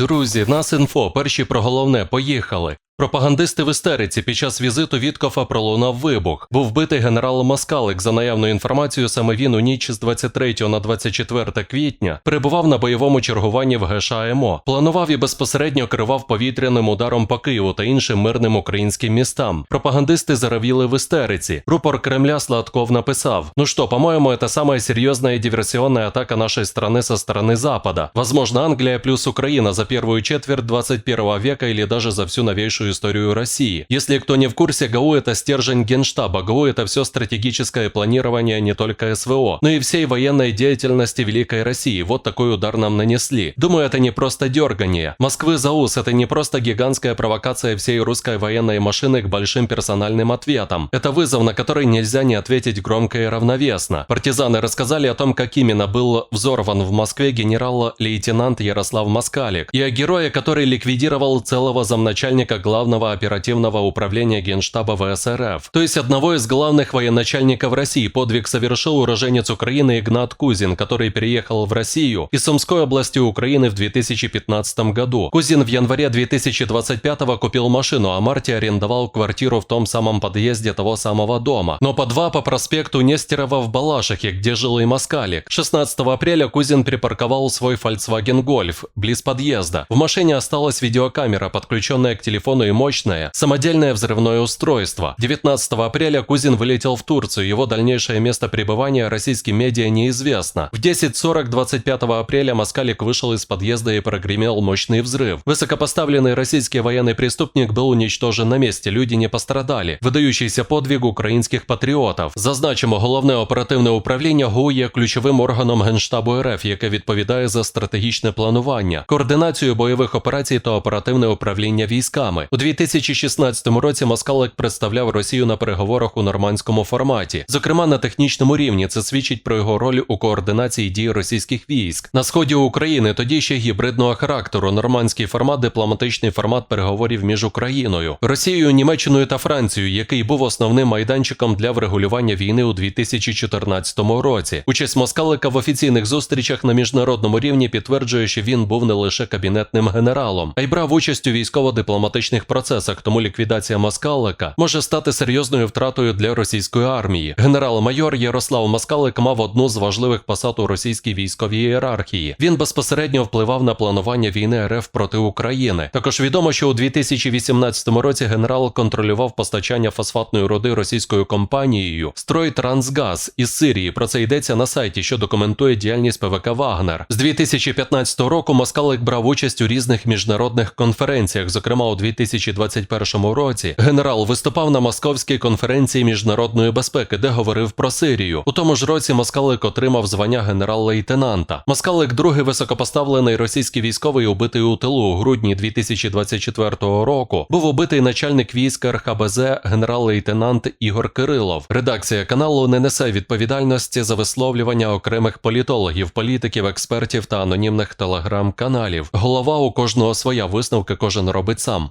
Друзі, нас інфо, перші про головне, поїхали. Пропагандисти в істериці під час візиту Віткофа пролунав вибух. Був вбитий генерал Маскалик. За наявною інформацією, саме він у ніч з 23 на 24 квітня перебував на бойовому чергуванні в ГШМО. Планував і безпосередньо керував повітряним ударом по Києву та іншим мирним українським містам. Пропагандисти заревіли в істериці. Рупор Кремля Сладков написав: Ну что, по-моему, это самая серьезная диверсионная атака нашей страны со стороны Запада. Возможно, Англия плюс Украина за первую четверть 21 века или даже за всю новейшую Историю России. Если кто не в курсе, ГАУ это стержень генштаба, ГАУ это все стратегическое планирование не только СВО, но и всей военной деятельности Великой России. Вот такой удар нам нанесли. Думаю, это не просто дергание. Москвы за ус это не просто гигантская провокация всей русской военной машины к большим персональным ответам. Это вызов, на который нельзя не ответить громко и равновесно. Партизаны рассказали о том, как именно был взорван в Москве генерал-лейтенант Ярослав Москалик, и о герое, который ликвидировал целого замначальника главного оперативного управления Генштаба ВСРФ. То есть одного из главных военачальников России подвиг совершил уроженец Украины Игнат Кузин, который переехал в Россию из Сумской области Украины в 2015 году. Кузин в январе 2025 купил машину, а в марте арендовал квартиру в том самом подъезде того самого дома. Но по два по проспекту Нестерова в Балашихе, где жил и Москалик. 16 апреля Кузин припарковал свой Volkswagen Golf близ подъезда. В машине осталась видеокамера, подключенная к телефону и мощное самодельное взрывное устройство. 19 апреля Кузин вылетел в Турцию, его дальнейшее место пребывания российским медиа неизвестно. В 10.40 25 апреля Москалик вышел из подъезда и прогремел мощный взрыв. Высокопоставленный российский военный преступник был уничтожен на месте, люди не пострадали. Видаючийся подвиг українських патріотів. Зазначимо, головне оперативне управління ГУ є ключовим органом Генштабу РФ, яке відповідає за стратегічне планування, координацію бойових операцій та оперативне управління військами. У 2016 році Москалик представляв Росію на переговорах у нормандському форматі, зокрема на технічному рівні. Це свідчить про його роль у координації дій російських військ на сході України. Тоді ще гібридного характеру. Нормандський формат, дипломатичний формат переговорів між Україною, Росією, Німеччиною та Францією, який був основним майданчиком для врегулювання війни у 2014 році. Участь Москалика в офіційних зустрічах на міжнародному рівні підтверджує, що він був не лише кабінетним генералом, а й брав участь у військово-дипломатичних процесах. Тому ліквідація Москалика може стати серйозною втратою для російської армії. Генерал-майор Ярослав Москалик мав одну з важливих посад у російській військовій ієрархії. Він безпосередньо впливав на планування війни РФ проти України. Також відомо, що у 2018 році генерал контролював постачання фосфатної руди російською компанією «Стройтрансгаз» із Сирії. Про це йдеться на сайті, що документує діяльність ПВК Вагнер. З 2015 року Москалик брав участь у різних міжнародних конференціях. Зокрема, у 2021 році генерал виступав на Московській конференції міжнародної безпеки, де говорив про Сирію. У тому ж році Москалик отримав звання генерал-лейтенанта. Москалик, другий високопоставлений російський військовий, убитий у тилу у грудні 2024 року, був убитий начальник військ РХБЗ генерал-лейтенант Ігор Кирилов. Редакція каналу не несе відповідальності за висловлювання окремих політологів, політиків, експертів та анонімних телеграм-каналів. Голова у кожного своя висновки кожен робить сам.